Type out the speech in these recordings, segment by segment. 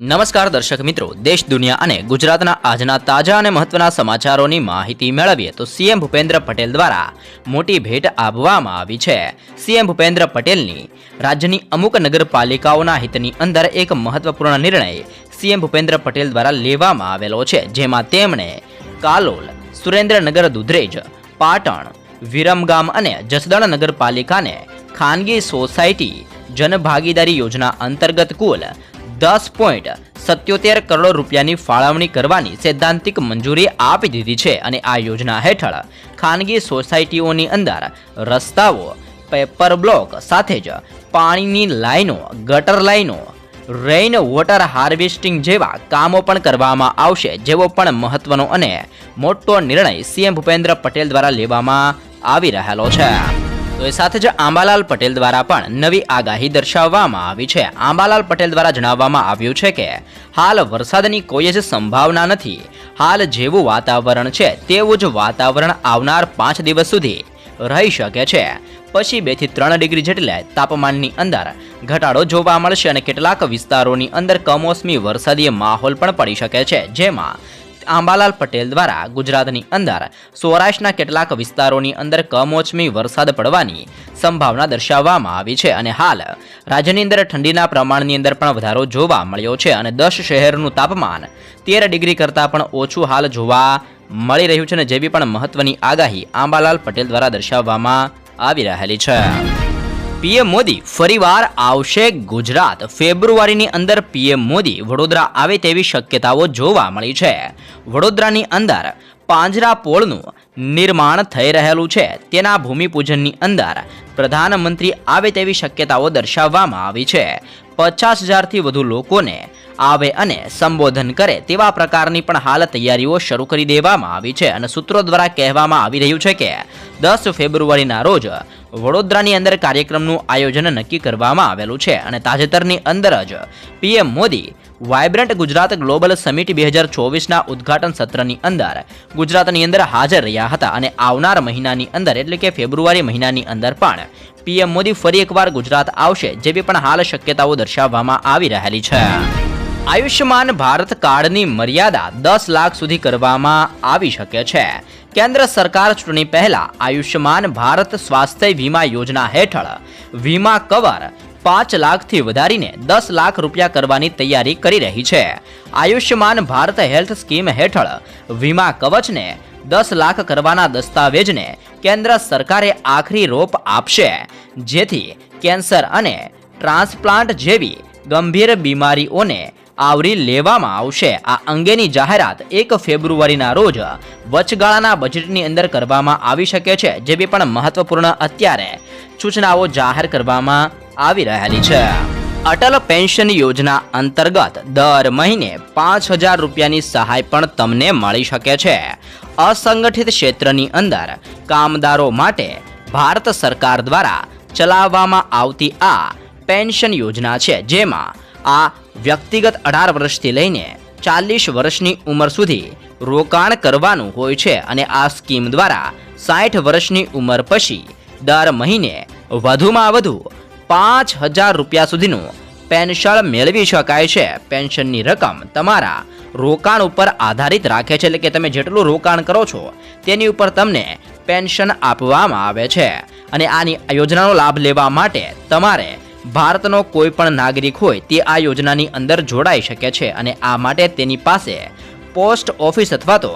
નમસ્કાર દર્શક મિત્રો, દેશ, દુનિયા અને ગુજરાતના આજના તાજા અને મહત્વના સમાચારોની માહિતી મેળવીએ તો સીએમ ભૂપેન્દ્ર પટેલ દ્વારા મોટી ભેટ આપવામાં આવી છે. સીએમ ભૂપેન્દ્ર પટેલની રાજ્યની અમુક નગરપાલિકાઓના હિતની અંદર એક મહત્વપૂર્ણ નિર્ણય સીએમ ભૂપેન્દ્ર પટેલ દ્વારા લેવામાં આવેલો છે, જેમાં તેમણે કાલોલ, સુરેન્દ્રનગર દુધરેજ, પાટણ, વિરમગામ અને જસદણ નગરપાલિકાને ખાનગી સોસાયટી જનભાગીદારી યોજના અંતર્ગત કુલ દસ પોઈન્ટ સત્યોતેર કરોડ રૂપિયાની ફાળવણી કરવાની સૈદ્ધાંતિક મંજૂરી આપી દીધી છે અને આ યોજના હેઠળ ખાનગી સોસાયટીઓની અંદર રસ્તાઓ, પેપર બ્લોક સાથે જ પાણીની લાઈનો, ગટર લાઈનો, રેઇન વોટર હાર્વેસ્ટિંગ જેવા કામો પણ કરવામાં આવશે, જેવો પણ મહત્વનો અને મોટો નિર્ણય સીએમ ભૂપેન્દ્ર પટેલ દ્વારા લેવામાં આવી રહેલો છે. તો એ સાથે જ આંબાલાલ પટેલ દ્વારા પણ નવી આગાહી દર્શાવવામાં આવી છે. આંબાલાલ પટેલ દ્વારા જણાવવામાં આવ્યું છે કે, હાલ વરસાદની કોઈ જ સંભાવના નથી. હાલ જેવું વાતાવરણ છે, તેવું જ વાતાવરણ આવનાર પાંચ દિવસ સુધી રહી શકે છે. પછી બેથી ત્રણ ડિગ્રી જેટલે તાપમાનની અંદર ઘટાડો જોવા મળશે અને કેટલાક વિસ્તારોની અંદર કમોસમી વરસાદી માહોલ પણ પડી શકે છે, જેમાં આંબાલાલ પટેલ દ્વારા ગુજરાતની અંદર સૌરાષ્ટ્રના કેટલાક વિસ્તારોની અંદર કમોસમી વરસાદ પડવાની સંભાવના દર્શાવવામાં આવી છે અને હાલ રાજ્યની અંદર ઠંડીના પ્રમાણની અંદર પણ વધારો જોવા મળ્યો છે અને દસ શહેરનું તાપમાન તેર ડિગ્રી કરતાં પણ ઓછું હાલ જોવા મળી રહ્યું છે અને જેવી પણ મહત્વની આગાહી આંબાલાલ પટેલ દ્વારા દર્શાવવામાં આવી રહેલી છે. પીએમ મોદી ફરીવાર આવશે ગુજરાત. ફેબ્રુઆરીની અંદર પીએમ મોદી વડોદરા આવે તેવી શક્યતાઓ જોવા મળી છે. વડોદરાની અંદર પાંજરા પોળનું નિર્માણ થઈ રહેલું છે. તેના ભૂમિપૂજનની અંદર પ્રધાનમંત્રી આવે તેવી શક્યતાઓ દર્શાવવામાં આવી છે. પચાસ હજારથી વધુ લોકોને આવે અને સંબોધન કરે તેવા પ્રકારની પણ હાલ તૈયારીઓ શરૂ કરી દેવામાં આવી છે અને સૂત્રો દ્વારા કહેવામાં આવી રહ્યું છે કે દસ ફેબ્રુઆરીના રોજ વડોદરાની અંદર કાર્યક્રમનું આયોજન નક્કી કરવામાં આવેલું છે અને તાજેતરની અંદર જ PM Modi vibrant Gujarat global summit બે હજાર ચોવીસના ઉદ્ઘાટન સત્રની અંદર ગુજરાતની અંદર હાજર રહ્યા હતા અને આવનાર મહિનાની અંદર, એટલે કે ફેબ્રુઆરી મહિનાની અંદર પણ પીએમ મોદી ફરી એકવાર ગુજરાત આવશે જેવી પણ હાલ શક્યતાઓ દર્શાવવામાં આવી રહેલી છે. આયુષ્યમાન ભારત કાર્ડની મર્યાદા દસ લાખ સુધી કરવામાં આવી શકે છે. કેન્દ્ર સરકાર ચૂંટણી પહેલા આયુષ્યમાન ભારત સ્વાસ્થ્ય વીમા યોજના હેઠળ વીમા કવર પાંચ લાખથી વધારીને દસ લાખ રૂપિયા કરવાની તૈયારી કરી રહી છે. આયુષ્યમાન ભારત હેલ્થ સ્કીમ હેઠળ વીમા કવચને દસ લાખ કરવાના દસ્તાવેજને કેન્દ્ર સરકારે આખરી રોપ આપશે, જેથી કેન્સર અને ટ્રાન્સપ્લાન્ટ જેવી ગંભીર બીમારીઓને આવરી લેવામાં આવશે. આ અંગેની જાહેરાત એક ફેબ્રુઆરીના રોજ વચગાળાના બજેટની અંદર કરવામાં આવી શકે છે જેવી પણ મહત્વપૂર્ણ અત્યારે સૂચનાઓ જાહેર કરવામાં આવી રહેલી છે. અટલ પેન્શન યોજના અંતર્ગત દર મહિને પાંચ હજાર રૂપિયાની સહાય પણ તમને મળી શકે છે. અસંગઠિત ક્ષેત્રની અંદર કામદારો માટે ભારત સરકાર દ્વારા ચલાવવામાં આવતી આ પેન્શન યોજના છે, જેમાં આ વ્યક્તિગત અઢાર વર્ષથી લઈને ચાલીસ વર્ષની ઉંમર સુધી રોકાણ કરવાનું હોય છે અને આ સ્કીમ દ્વારા સાઠ વર્ષની ઉંમર પછી દર મહિને વધુમાં વધુ પાંચ હજાર રૂપિયા સુધીનું પેન્શન મેળવી શકાય છે. પેન્શનની રકમ તમારા રોકાણ ઉપર આધારિત રાખે છે એટલે કે તમે જેટલું રોકાણ કરો છો તેની ઉપર તમને પેન્શન આપવામાં આવે છે. અને આની યોજનાનો લાભ લેવા માટે તમારે ભારતનો કોઈ પણ નાગરિક હોય તે આ યોજનાની અંદર જોડાઈ શકે છે અને આ માટે તેની પાસે પોસ્ટ ઓફિસ અથવા તો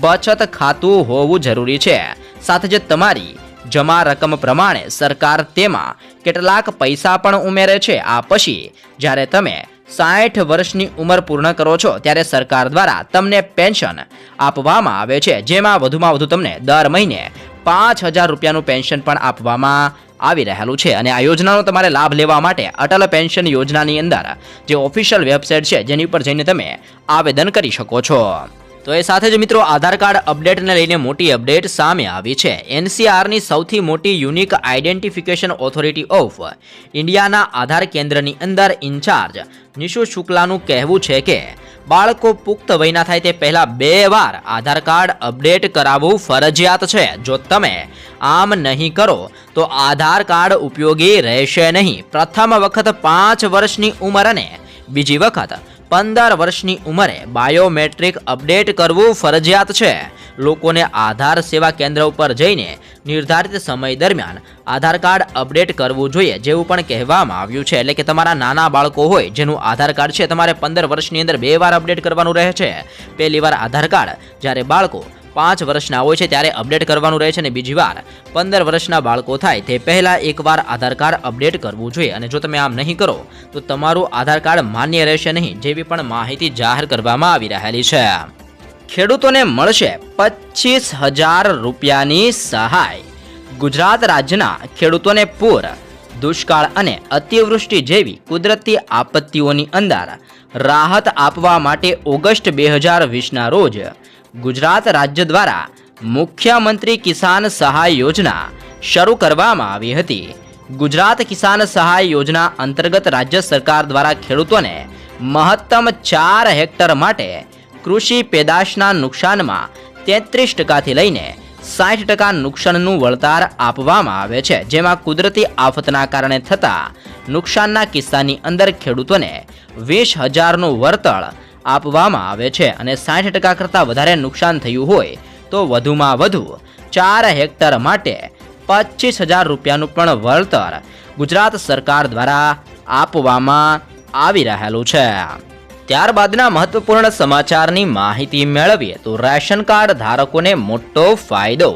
બચત ખાતું હોવું જરૂરી છે. સાથે જ તમારી જમા રકમ પ્રમાણે સરકાર તેમાં કેટલાક પૈસા પણ ઉમેરે છે. આ પછી જ્યારે તમે સાઠ વર્ષની ઉંમર પૂર્ણ કરો છો, ત્યારે સરકાર દ્વારા તમને પેન્શન આપવામાં આવે છે. જેમાં વધુમાં વધુ તમને દર મહિને પાંચ હજાર રૂપિયાનું પેન્શન પણ આપવામાં આવી રહેલું છે. અને આ યોજનાનો તમારે લાભ લેવા માટે અટલ પેન્શન યોજનાની અંદર જે ઓફિશિયલ વેબસાઇટ છે, જેની ઉપર જઈને તમે આવેદન કરી શકો છો. તો એ સાથે જ મિત્રો આધાર કાર્ડ અપડેટને લઈને મોટી અપડેટ સામે આવી છે. એનસીઆરની સૌથી મોટી યુનિક આઇડેન્ટિફિકેશન ઓથોરિટી ઓફ ઇન્ડિયાના આધાર કેન્દ્રની અંદર ઇન્ચાર્જ નિશુ શુક્લાનું કહેવું છે કે, બાળકો પુખ્ત વયના થાય તે પહેલાં બે વાર આધાર કાર્ડ અપડેટ કરાવવું ફરજિયાત છે. જો તમે આમ નહીં કરો, તો આધાર કાર્ડ ઉપયોગી રહેશે નહીં. પ્રથમ વખત પાંચ વર્ષની ઉંમર અને બીજી વખત પંદર વર્ષની ઉંમરે બાયોમેટ્રિક અપડેટ કરવું ફરજિયાત છે. લોકોને આધાર સેવા કેન્દ્ર ઉપર જઈને નિર્ધારિત સમય દરમિયાન આધાર કાર્ડ અપડેટ કરવું જોઈએ જેવું પણ કહેવામાં આવ્યું છે. એટલે કે તમારા નાના બાળકો હોય જેનું આધાર કાર્ડ છે, તમારે પંદર વર્ષની અંદર બે વાર અપડેટ કરવાનું રહે છે. પહેલી વાર આધાર કાર્ડ જ્યારે બાળકો પાંચ વર્ષના હોય છે ત્યારે અપડેટ કરવાનું રહે છે અને બીજી વાર પંદર વર્ષના બાળકો થાય તે પહેલાં એકવાર આધાર કાર્ડ અપડેટ કરવું જોઈએ. અને જો તમે આમ નહીં કરો, તો તમારું આધાર કાર્ડ માન્ય રહેશે નહીં જેવી પણ માહિતી જાહેર કરવામાં આવી રહેલી છે. ખેડૂતોને મળશે પચીસ હજાર રૂપિયાની સહાય. ગુજરાત રાજ્યના ખેડૂતોને પૂર, દુષ્કાળ અને અતિવૃષ્ટિ જેવી કુદરતી આપત્તિઓની અંદર રાહત આપવા માટે ઓગસ્ટ બે હજાર વીસના રોજ ગુજરાત રાજ્ય દ્વારા મુખ્યમંત્રી કિસાન સહાય યોજના શરૂ કરવામાં આવી હતી. ગુજરાત કિસાન સહાય યોજના અંતર્ગત રાજ્ય સરકાર દ્વારા ખેડૂતોને મહત્તમ ચાર હેક્ટર માટે કૃષિ પેદાશના નુકસાનમાં તેત્રીસ ટકાથી લઈને સાઠ ટકા નુકસાનનું વળતર આપવામાં આવે છે. જેમાં કુદરતી આફતના કારણે થતા નુકસાનના કિસ્સાની અંદર ખેડૂતોને વીસ હજારનું વળતર આપવામાં આવે છે અને સાઠ ટકા કરતાં વધારે નુકસાન થયું હોય તો વધુમાં વધુ ચાર હેક્ટર માટે પચીસ હજાર રૂપિયાનું પણ વળતર ગુજરાત સરકાર દ્વારા આપવામાં આવી રહેલું છે. ત્યારબાદના મહત્વપૂર્ણ સમાચારની માહિતી મેળવીએ તો રેશન કાર્ડ ધારકોને મોટો ફાયદો.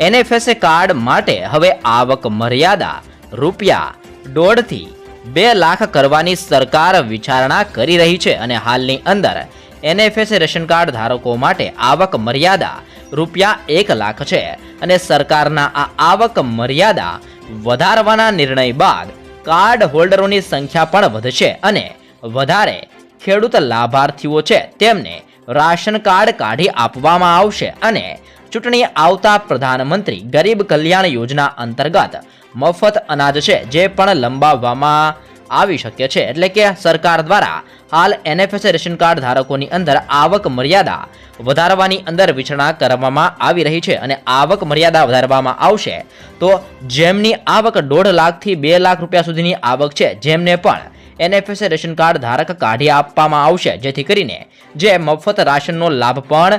એનએફએસએ કાર્ડ માટે હવે આવક મર્યાદા રૂપિયા દોઢથી બે લાખ કરવાની સરકાર વિચારણા કરી રહી છે અને હાલની અંદર એનએફએસએ રેશન કાર્ડ ધારકો માટે આવક મર્યાદા રૂપિયા એક લાખ છે અને સરકારના આ આવક મર્યાદા વધારવાના નિર્ણય બાદ કાર્ડ હોલ્ડરોની સંખ્યા પણ વધશે અને વધારે ખેડૂત લાભાર્થીઓ છે તેમને રાશન કાર્ડ કાઢી આપવામાં આવશે અને ચૂંટણી આવતા પ્રધાનમંત્રી ગરીબ કલ્યાણ યોજના અંતર્ગત મફત અનાજ છે, જે પણ લંબાવવામાં આવી શકે છે. એટલે કે સરકાર દ્વારા હાલ એનએફએસ રેશન કાર્ડ ધારકોની અંદર આવક મર્યાદા વધારવાની અંદર વિચારણા કરવામાં આવી રહી છે અને આવક મર્યાદા વધારવામાં આવશે તો જેમની આવક દોઢ લાખથી બે લાખ રૂપિયા સુધીની આવક છે, જેમને પણ એનએફએસ રેશન કાર્ડ ધારક કાઢી આપવામાં આવશે, જેથી કરીને જે મફત રાશનનો લાભ પણ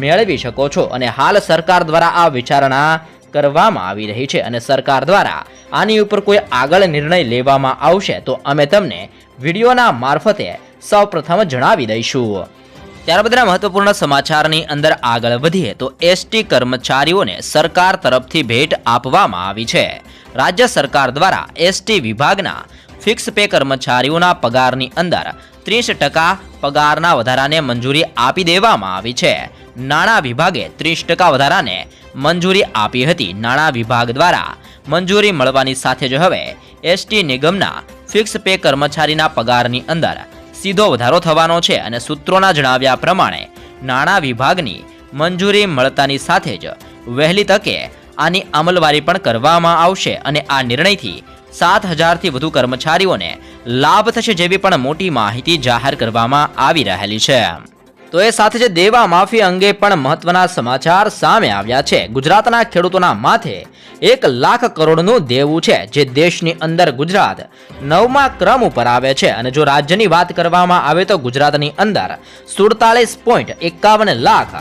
મેળવી શકો છો. અને હાલ સરકાર દ્વારા આ વિચારણા કરવામાં આવી રહી છે અને સરકાર દ્વારા આની ઉપર કોઈ આગળ નિર્ણય લેવામાં આવશે તો અમે તમને વિડીયોના મારફતે સૌપ્રથમ જણાવી દઈશું. ત્યારબાદના મહત્વપૂર્ણ સમાચારની અંદર આગળ વધીએ તો એસટી કર્મચારીઓને સરકાર તરફથી ભેટ આપવામાં આવી છે. રાજ્ય સરકાર દ્વારા એસટી વિભાગના ફિક્સ પે કર્મચારીઓના પગારની અંદર ત્રીસ ટકા પગારના વધારાને મંજૂરી આપી દેવામાં આવી છે. નાણાં વિભાગે ત્રીસ ટકા વધારાને મંજૂરી આપી હતી. નાણાં વિભાગ દ્વારા મંજૂરી મળવાની સાથે જ હવે એસટી નિગમના ફિક્સ પે કર્મચારીના પગારની અંદર સીધો વધારો થવાનો છે અને સૂત્રોના જણાવ્યા પ્રમાણે નાણાં વિભાગની મંજૂરી મળતાની સાથે જ વહેલી તકે આની અમલવારી પણ કરવામાં આવશે અને આ નિર્ણયથી સાત હજારથી વધુ કર્મચારીઓને લાભ થશે જેવી પણ મોટી માહિતી જાહેર કરવામાં આવી રહેલી છે. તો એ સાથે જ દેવા માફી અંગે પણ મહત્વના સમાચાર સામે આવ્યા છે. ગુજરાતના ખેડૂતોના માથે એક લાખ કરોડનું દેવું છે, જે દેશની અંદર ગુજરાત નવમા ક્રમ ઉપર આવે છે. અને જો રાજ્યની વાત કરવામાં આવે તો ગુજરાતની અંદર સુડતાલીસ પોઈન્ટ એકાવન લાખ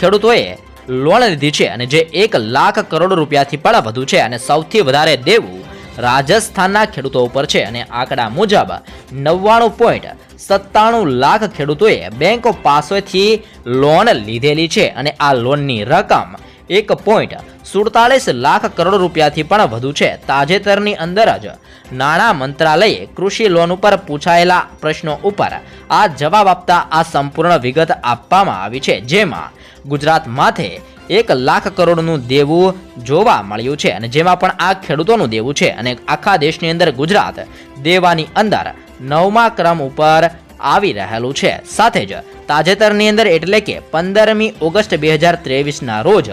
ખેડૂતોએ લોન લીધી છે. અને જે એક લાખ કરોડ રૂપિયાથી પણ વધુ છે. અને સૌથી વધારે દેવું રાજસ્થાનના ખેડૂતો ઉપર છે અને આંકડા મુજબ નવ્વાણું પોઈન્ટ સત્તાણું લાખ ખેડૂતોએ બેંકો પાસેથી લોન લીધેલી છે અને આ લોનની રકમ એક પોઈન્ટ સુડતાલીસ લાખ કરોડ રૂપિયાથી પણ વધુ છે. તાજેતરની અંદર જ નાણાં મંત્રાલયે કૃષિ લોન ઉપર પૂછાયેલા પ્રશ્નો ઉપર આ જવાબ આપતા આ સંપૂર્ણ વિગત આપવામાં આવી છે. જેમાં ગુજરાત માથે એક લાખ કરોડનું દેવું જોવા મળ્યું છે. અને જેમાં પણ આ ખેડૂતોનું દેવું છે. અને આખા દેશની અંદર ગુજરાત દેવાની અંદર નવમા ક્રમ ઉપર આવી રહેલું છે. સાથે જ તાજેતરની અંદર એટલે કે પંદરમી ઓગસ્ટ બે હજાર ત્રેવીસના રોજ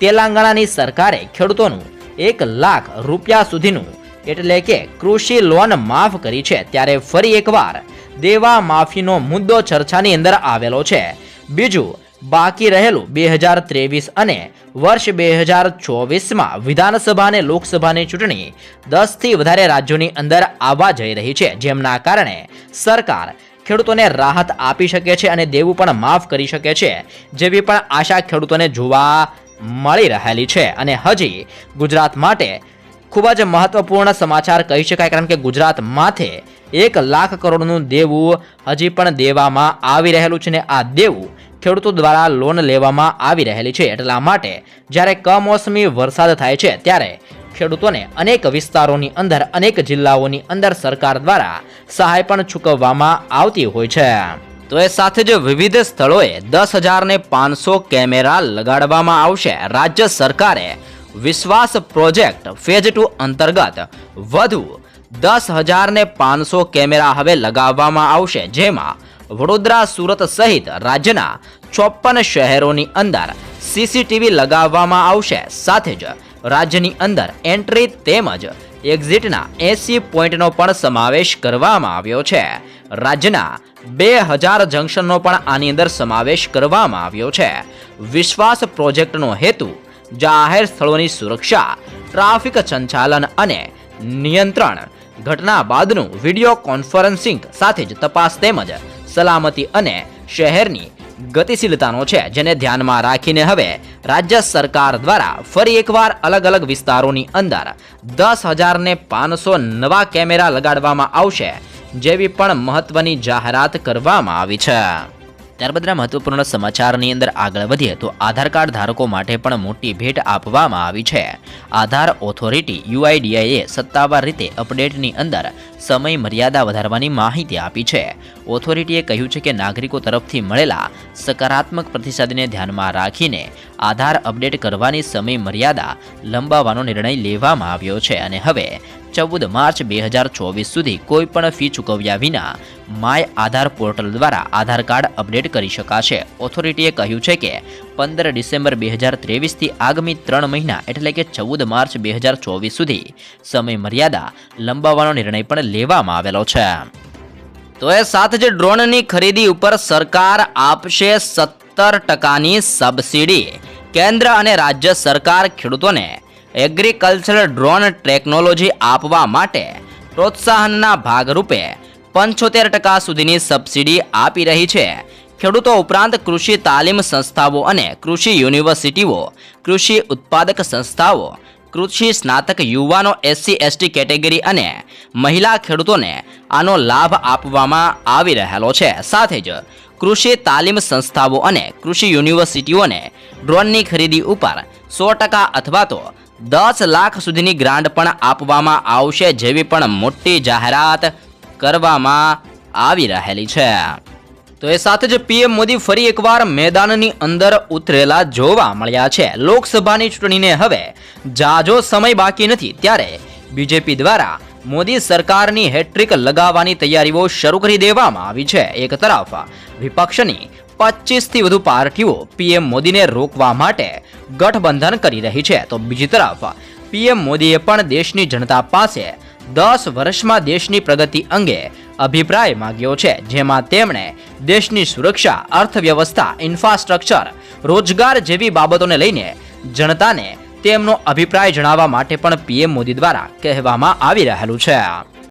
તેલંગાણાની સરકારે ખેડૂતોનું એક લાખ રૂપિયા સુધીનું એટલે કે કૃષિ લોન માફ કરી છે. ત્યારે ફરી એકવાર દેવા માફીનો મુદ્દો ચર્ચાની અંદર આવેલો છે. બીજું બાકી રહેલું બે હજાર ત્રેવીસ અને વર્ષ બે હજાર ચોવીસમાં વિધાનસભા અને લોકસભાની ચૂંટણી દસથી વધારે રાજ્યોની અંદર આવવા જઈ રહી છે, જેમના કારણે સરકાર ખેડૂતોને રાહત આપી શકે છે અને દેવું પણ માફ કરી શકે છે, જેવી પણ આશા ખેડૂતોને જોવા મળી રહેલી છે. અને હજી ગુજરાત માટે ખૂબ જ મહત્વપૂર્ણ સમાચાર કહી શકાય, કારણ કે ગુજરાત માથે એક લાખ કરોડનું દેવું હજી પણ દેવામાં આવી રહેલું છે ને આ દેવું ખેડૂતો દ્વારા લોન લેવામાં આવી રહેલી છે એટલા માટે જ્યારે કમોસમી વરસાદ થાય છે ત્યારે ખેડૂતોને અનેક વિસ્તારોની અંદર, અનેક જિલ્લાઓની અંદર સરકાર દ્વારા સહાય પણ ચૂકવવામાં આવતી હોય છે. તો એ સાથે જ વિવિધ સ્થળોએ દસ હજારને પાંચસો કેમેરા લગાડવામાં આવશે. રાજ્ય સરકારે વિશ્વાસ પ્રોજેક્ટ ફેઝ ટુ અંતર્ગત વધુ દસ હજારને પાંચસો કેમેરા હવે લગાવવામાં આવશે, જેમાં વડોદરા સુરત સહિત રાજ્યના ચોપન શહેરોની અંદર સીસીટીવી લગાવવામાં આવશે. સાથે જ રાજ્યની અંદર એન્ટ્રી તેમજ એક્ઝિટના એસી પોઈન્ટનો પણ સમાવેશ કરવામાં આવ્યો છે. રાજ્યના બે હજાર જંકશનનો પણ આની અંદર સમાવેશ કરવામાં આવ્યો છે. વિશ્વાસ પ્રોજેક્ટનો હેતુ જાહેર સ્થળોની સુરક્ષા, ટ્રાફિક સંચાલન અને નિયંત્રણ. ઘટના બાદનું વીડિયો કોન્ફરન્સિંગ સાથે જ તપાસ તેમજ સલામતી અને શહેરની ગતિશીલતાનો છે, જેને ધ્યાનમાં રાખીને હવે રાજ્ય સરકાર દ્વારા ફરી એકવાર અલગ અલગ વિસ્તારોની અંદર દસ હજારને પાંચસો નવા કેમેરા લગાડવામાં આવશે, જેવી પણ મહત્વની જાહેરાત કરવામાં આવી છે. ત્યારબાદના મહત્વપૂર્ણ સમાચારની અંદર આગળ વધીએ તો આધાર કાર્ડ ધારકો માટે પણ મોટી ભેટ આપવામાં આવી છે. આધાર ઓથોરિટી યુઆઈડીઆઈએ સત્તાવાર રીતે અપડેટની અંદર સમય મર્યાદા વધારવાની માહિતી આપી છે. ઓથોરિટીએ કહ્યું છે કે નાગરિકો તરફથી મળેલા સકારાત્મક પ્રતિસાદને ધ્યાનમાં રાખીને આધાર અપડેટ કરવાની સમય મર્યાદા લંબાવવાનો નિર્ણય લેવામાં આવ્યો છે અને હવે ચૌદ માર્ચ બે હજાર ચોવીસ સુધી કોઈ પણ ફી ચૂકવ્યા વિના માય આધાર પોર્ટલ દ્વારા આધાર કાર્ડ અપડેટ કરી શકાશે. ઓથોરિટીએ કહ્યું છે કે, પંદર ડિસેમ્બર બે હજાર ત્રેવીસથી આગામી ત્રણ મહિના, એટલે કે ચૌદ માર્ચ બે હજાર ચોવીસ સુધી સમય મર્યાદા લંબાવવાનો નિર્ણય પણ લેવામાં આવેલો છે. તો એ સાથે જ ડ્રોનની ખરીદી ઉપર સરકાર આપશે સત્તર ટકાની સબસિડી. કેન્દ્ર અને રાજ્ય સરકાર ખેડૂતોને એગ્રીકલ્ચર ડ્રોન ટેકનોલોજી આપવા માટે પ્રોત્સાહનના ભાગરૂપે પંચોતેર ટકા સુધીની સબસિડી આપી રહી છે. ખેડૂતો ઉપરાંત કૃષિ તાલીમ સંસ્થાઓ અને કૃષિ યુનિવર્સિટીઓ, કૃષિ ઉત્પાદક સંસ્થાઓ, કૃષિ સ્નાતક યુવાનો એસસી, એસટી કેટેગરી અને મહિલા ખેડૂતોને આનો લાભ આપવામાં આવી રહેલો છે. સાથે જ કૃષિ તાલીમ સંસ્થાઓ અને કૃષિ યુનિવર્સિટીઓને ડ્રોનની ખરીદી ઉપર સો ટકા અથવા તો દસ લાખ સુધીની ગ્રાન્ટ પણ આપવામાં આવશે જેવી પણ મોટી જાહેરાત કરવામાં આવી રહેલી છે. તો એ સાથે જ પીએમ મોદી ફરી એકવાર મેદાનની અંદર ઉતરેલા જોવા મળ્યા છે. લોકસભાની ચૂંટણીને હવે જાજો સમય બાકી નથી. ત્યારે બીજેપી દ્વારા મોદી સરકારની હેટ્રિક લગાવવાની તૈયારીઓ શરૂ કરી દેવામાં આવી છે. એક તરફ વિપક્ષની પચીસથી વધુ પાર્ટીઓ પીએમ મોદીને રોકવા માટે ગઠબંધન કરી રહી છે. તો બીજી તરફ પીએમ મોદીએ પણ દેશની જનતા પાસે દસ વર્ષમાં દેશની પ્રગતિ અંગે અભિપ્રાય માંગ્યો છે, જેમાં તેમણે દેશની સુરક્ષા, અર્થવ્યવસ્થા, ઇન્ફ્રાસ્ટ્રક્ચર, રોજગાર જેવી બાબતોને લઈને જનતાને તેમનો અભિપ્રાય જણાવવા માટે પણ પીએમ મોદી દ્વારા કહેવામાં આવી રહેલું છે.